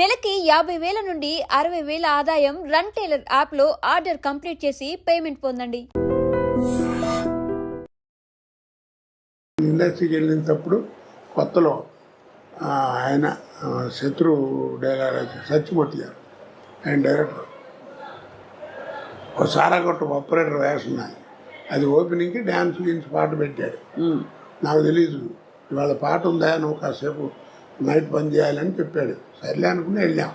నెలకి యాభై వేల నుండి అరవై వేల ఆదాయం రన్ టైలర్ యాప్లో ఆర్డర్ కంప్లీట్ చేసి పేమెంట్ పొందండి. ఇండస్ట్రీకి వెళ్ళినప్పుడు కొత్తలో ఆయన శత్రు డైరెక్టర్ సత్యమూర్తి గారు ఆయన డైరెక్టర్. ఒక సారా కొట్టు ఆపరేటర్ నాది అది ఓపెనింగ్కి డ్యాన్స్ గిన్స్ పాట పెట్టాడు. నాకు తెలీదు. ఇవాళ పాట ఉందా నువ్వు కాసేపు నైట్ పని చేయాలని చెప్పాడు. సర్లే అనుకుని వెళ్ళాం.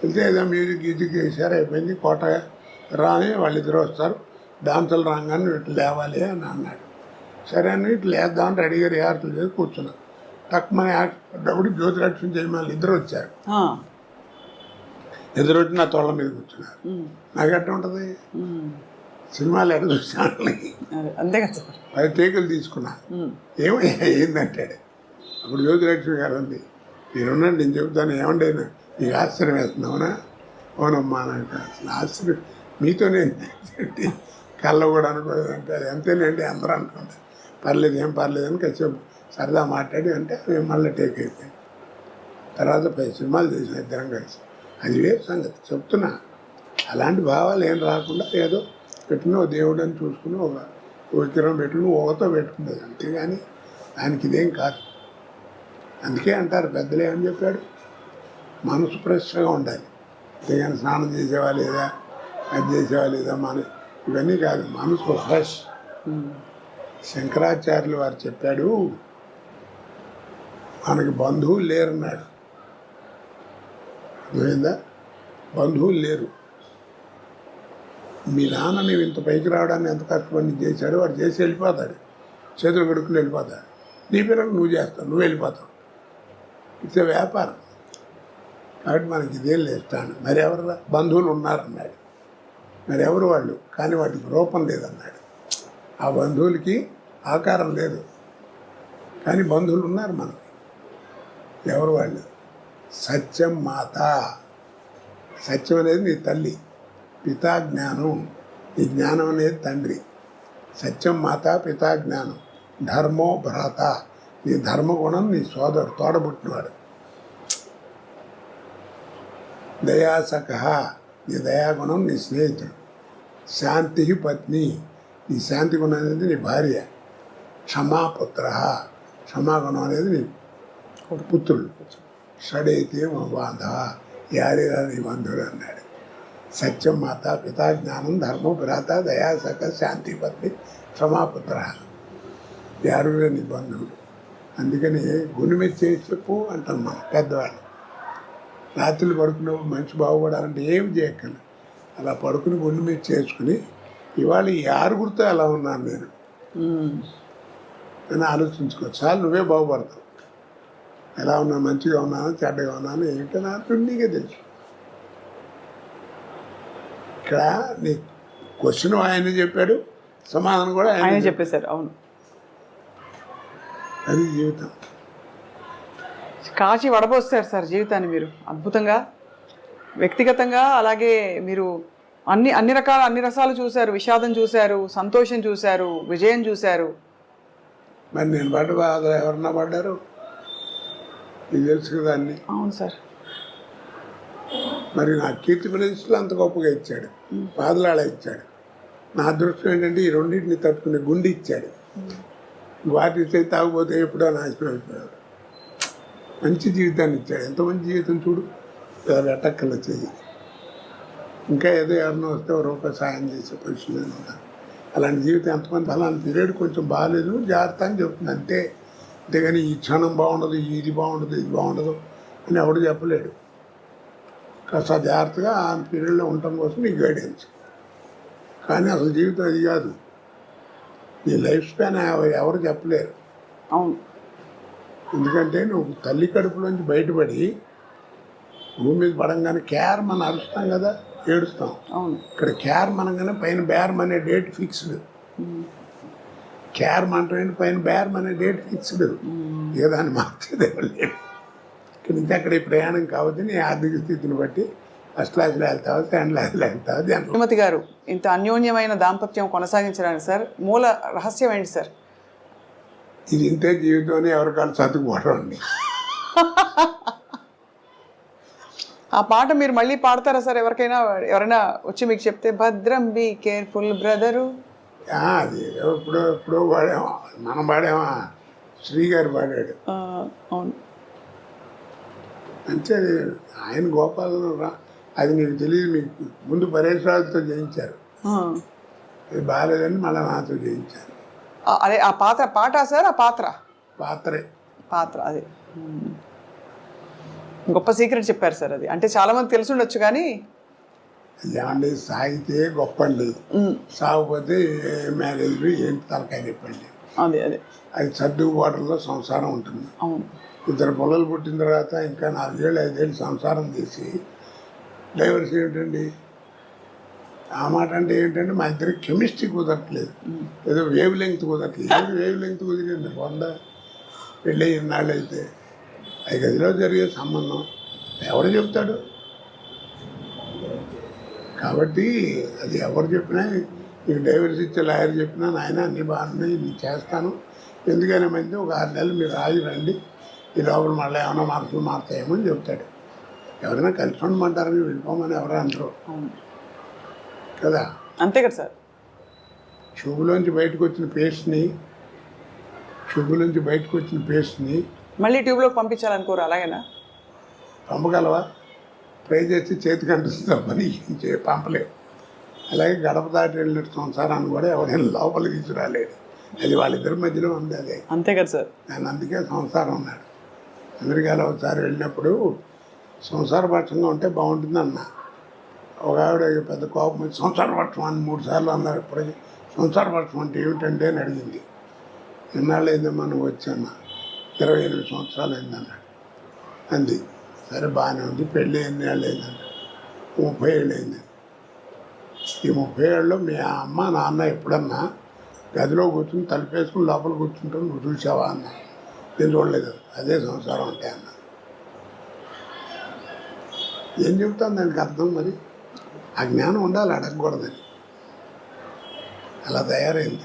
వెళ్తే ఏదో మ్యూజిక్ గీజిక్ వేసారు అయిపోయింది. కోట రాని వాళ్ళిద్దరు వస్తారు. డాన్సులు రాగానే ఇట్లా లేవాలి అని అన్నాడు. సరే అని ఇట్లా లేద్దామని రెడీగా రిహార్సల్ చేసి కూర్చున్నాం. తక్కువ యాక్టప్పుడు జ్యోతిలక్ష్మి జయమాలి ఇద్దరు వచ్చారు. ఇద్దరు వచ్చి నా తోళ్ళ మీద కూర్చున్నారు. నాకు ఎట్లా ఉంటుంది. సినిమాలు ఎట్లా చూసాను అంతే కదా పది టేకులు తీసుకున్నా. ఏమయ్యా ఏందంటాడు? అప్పుడు జ్యోతిలక్ష్మి గారు అంది నేనున్నాను నేను చెబుతాను ఏమండి అయినా నీకు ఆశ్చర్యం వేస్తున్నావునా? అవునమ్మా నాకు అసలు ఆశ్చర్యం మీతోనే నేను కళ్ళ కూడా అనుకోలేదంటే అది అంతేనండి అందరూ అనుకుంటారు. పర్లేదు ఏం పర్లేదు అని కాసేపు సరదా మాట్లాడి అంటే మేము మళ్ళీ టేక్ అయిపోయాం తర్వాత పది సినిమాలు చేసిన ఇద్దరం కలిసి. అది వేరు సంగతి చెప్తున్నా. అలాంటి భావాలు ఏం రాకుండా ఏదో పెట్టిన ఓ దేవుడు అని చూసుకుని ఒక విగ్రహం పెట్టుకుని ఒకతో పెట్టుకునేది అంతేగాని దానికి ఇదేం కాదు. అందుకే అంటారు పెద్దలు ఏమని చెప్పాడు? మనసు ఫ్రెష్గా ఉండాలి. అంతేగాని స్నానం చేసేవా లేదా? అది చేసేవా లేదా? మన ఇవన్నీ కాదు మనసు ఫ్రెష్. శంకరాచార్యులు వారు చెప్పాడు మనకి బంధువులు లేరన్నాడు. అర్థమైందా? బంధువులు లేరు. మీ నాన్న నీవు ఇంత పైకి రావడానికి ఎంత కష్టపడి చేశాడు వాడు చేసి వెళ్ళిపోతాడు. చేతులు కడుక్కుని వెళ్ళిపోతాడు. నీ పిల్లలు నువ్వు చేస్తావు నువ్వు వెళ్ళిపోతావు. ఇట్స్ వ్యాపారం. కాబట్టి మనకి ఇదేం లేదు మరి ఎవరు బంధువులు ఉన్నారన్నాడు. మరి ఎవరు వాళ్ళు? కానీ వాటికి రూపం లేదన్నాడు. ఆ బంధువులకి ఆకారం లేదు. కానీ బంధువులు ఉన్నారు మనకి. ఎవరు వాళ్ళు? సత్యం మాత. సత్యం అనేది నీ తల్లి. పితా జ్ఞానం. నీ జ్ఞానం అనేది తండ్రి. సత్యం మాత పితా జ్ఞానం. ధర్మో భ్రాత. నీ ధర్మగుణం నీ సోదరుడు తోడబుట్టినవాడు. దయాసక నీ దయాగుణం నీ స్నేహితుడు. శాంతి పత్ని నీ శాంతి గుణం అనేది నీ భార్య. క్షమాపుత్ర క్షమాగుణం అనేది నీ పుత్రుడు. షడైతే మా బాంధవ యారిరా నీ బంధువుడు అన్నాడు. సత్యం మాత పితా జ్ఞానం ధర్మం భ్రాత దయాసక శాంతి పత్ని క్షమాపుత్ర. యారురా నీ బంధువుడు? అందుకని గుణమెచ్చి చేసి చెప్పు అంటాం మనం పెద్దవాళ్ళు. రాత్రులు పడుకున్నప్పుడు మనిషి బాగుపడాలంటే ఏం చేయక్కర్లేదు. అలా పడుకుని గుండె మీద చేసుకుని ఇవాళ ఈ ఆరుగురితో ఎలా ఉన్నాను నేను? అని ఆలోచించుకో. చాలు నువ్వే బాగుపడతావు. ఎలా ఉన్నా మంచిగా ఉన్నాను చెడ్డగా ఉన్నాను ఏంటో నాకు నీకే తెలుసు. ఇక్కడ నీ క్వశ్చన్ ఆయన చెప్పాడు సమాధానం కూడా ఆయన. చెప్పేశారు అవును. అది జీవితం. కాచి వడబోస్తారు సార్ జీవితాన్ని మీరు. అద్భుతంగా వ్యక్తిగతంగా అలాగే మీరు అన్ని అన్ని రకాల అన్ని రసాలు చూశారు విషాదం చూశారు సంతోషం చూశారు విజయం చూశారు. మరి నేను పడ్డ బాధలు ఎవరన్నా పడ్డారు? నీకు తెలుసు కదా అన్నీ. అవును సార్. మరి నా కీర్తి ప్రదేశాలు అంత గొప్పగా ఇచ్చాడు. బాధలాడ ఇచ్చాడు. నా అదృష్టం ఏంటంటే ఈ రెండింటిని తట్టుకునే గుండె ఇచ్చాడు. వాటి తాగుపోతే తాగిపోతే ఎప్పుడో నాశనం అయిపోయాడు మంచి జీవితాన్ని ఇచ్చాడు ఎంత మంచి జీవితం చూడు. వెటక్కల చెయ్యి. ఇంకా ఏదో ఎవరినో వస్తే ఒక రూపాయి సాయం చేసే పరిస్థితులు అలాంటి జీవితం ఎంతమంది అలాంటి పీరియడ్ కొంచెం బాగాలేదు జాగ్రత్త అని చెప్తుంది అంతే. అంతేగాని ఈ క్షణం బాగుండదు ఇది బాగుండదు ఇది బాగుండదు అని ఎవడు చెప్పలేడు. కాస్త జాగ్రత్తగా ఆ పీరియడ్లో ఉండటం కోసం నీకు గైడెన్స్ కానీ అసలు జీవితం అది కాదు. నీ లైఫ్ స్పాన్ ఎవరు చెప్పలేరు. అవును. ఎందుకంటే నువ్వు తల్లి కడుపులోంచి బయటపడి భూమి మీద పడంగానే కేర్ మనం అరుస్తాం కదా ఏడుస్తాం. అవును. ఇక్కడ కేర్ మనగానే పైన బేరం అనే డేట్ ఫిక్స్డ్. కేర్ మనటం పైన బేరం అనే డేట్ ఫిక్స్డ్. ఇక దాన్ని మార్చేది ఎవరు లేరు ఇక్కడ నుంచి అక్కడ ఈ ప్రయాణం కావద్దు నీ ఆర్థిక స్థితిని బట్టి ఫస్ట్ క్లాస్లో వెళ్తావా సెకండ్ క్లాస్లో వెళ్తావా దాంట్లో శ్రీమతి గారు ఇంత అన్యోన్యమైన దాంపత్యం కొనసాగించడానికి సార్. మూల రహస్యం ఏంటి సార్? ఇది ఇంతే జీవితం అని ఎవరికాళ్ళు చదువుకోవడం అండి. ఆ పాట మీరు మళ్ళీ పాడతారా సార్? ఎవరికైనా ఎవరైనా వచ్చి మీకు చెప్తే భద్రం బి కేర్ఫుల్ బ్రదరు. అది ఎప్పుడో ఎప్పుడో పాడామా మనం పాడామా? శ్రీగారు పాడాడు. అవును. అంటే అది ఆయన గోపాలను రా అది నీకు తెలియదు మీకు ముందు చేయించారు ఆ. అది బాగాలేదని మళ్ళీ నాతో చేయించారు ఆ, అదే ఆ పాత్ర పాట సార్ ఆ పాత్ర? పాత్రే. పాత్ర అదే. గొప్ప సీక్రెట్ చెప్పారు సార్ అది. అంటే చాలా మంది తెలిసి ఉండొచ్చు కానీ ఏమండి సాగితే గొప్ప అండి. సాగిపోతే ఏ మ్యారేజ్ ఏంటి తలకాయ చెప్పండి అదే అదే. అది సర్దుబాటులో సంసారం ఉంటుంది. అవును. ఇద్దరు పిల్లలు పుట్టిన తర్వాత ఇంకా నాలుగేళ్ళు ఐదేళ్ళు సంసారం చేసి డైవర్స్ ఏమిటండి? ఆ మాట అంటే ఏంటంటే మా ఇద్దరికి కెమిస్ట్రీ కుదరట్లేదు. ఏదో వేవ్ లెంగ్త్ కుదరట్లేదు. వేవ్ లెంగ్త్ కుదిరింది. వంద పెళ్ళి అయితే అది గదిలో జరిగే సంబంధం ఎవరు చెప్తాడు? కాబట్టి అది ఎవరు చెప్పినా నీకు డైవర్స్ ఇచ్చే లాయర్ చెప్పినా నాయన అన్ని బాగున్నాయి నేను చేస్తాను. ఎందుకైనా మంది ఒక ఆరు నెలలు మీరు ఆగి రండి. ఈ లోపల మళ్ళీ ఏమైనా మార్పులు మారుతాయేమో అని చెప్తాడు. ఎవరైనా కలిసి ఉండమంటారని వెళ్ళిపోమని ఎవరు అంటారు అవును. కదా? అంతే కదా సార్. ట్యూబ్లోంచి బయటకు వచ్చిన పేస్ట్ని ట్యూబ్లోంచి బయటకు వచ్చిన పేస్ట్ని మళ్ళీ ట్యూబ్లోకి పంపించాలనుకోరు అలాగేనా? పంపగలవా? ట్రై చేసి చేతికి అంటుస్తామని చే పంపలేవు అలాగే గడప దాటి వెళ్ళిన సంసారాన్ని కూడా ఎవరైనా లోపలికి తీసుకురాలేడు అది వాళ్ళిద్దరి మధ్యలో ఉంది అదే అంతే కదా సార్. నేను అందుకే సంసారం ఉన్నాడు అమెరికాలో ఒకసారి వెళ్ళినప్పుడు సంసారపక్షంగా ఉంటే బాగుంటుంది అన్న ఒక ఆవిడ పెద్ద కోపం వచ్చి సంసారపక్షం అని మూడు సార్లు అన్నారు. ఇప్పుడు సంసారపక్షం అంటే ఏమిటంటే అని అడిగింది. ఎన్నాళ్ళు అయిందమ్మా నువ్వు వచ్చాను ఇరవై ఎనిమిది సంవత్సరాలు అయిందన్నాడు. అంది. సరే బాగానే ఉంది. పెళ్ళి ఎన్ని ఏళ్ళు అయిందన్నాడు ముప్పై ఏళ్ళు అయింది ఈ ముప్పై ఏళ్ళు మీ అమ్మ నాన్న ఎప్పుడన్నా గదిలో కూర్చుని తలుపేసుకుని లోపల కూర్చుంటాం నువ్వు చూసావా అన్న? నేను చూడలేదు. అదే సంసారం అంటే అన్న. ఏం చెబుతాను దానికి అర్థం మరి? ఆ జ్ఞానం ఉండాలి అడగకూడదని. అలా తయారైంది.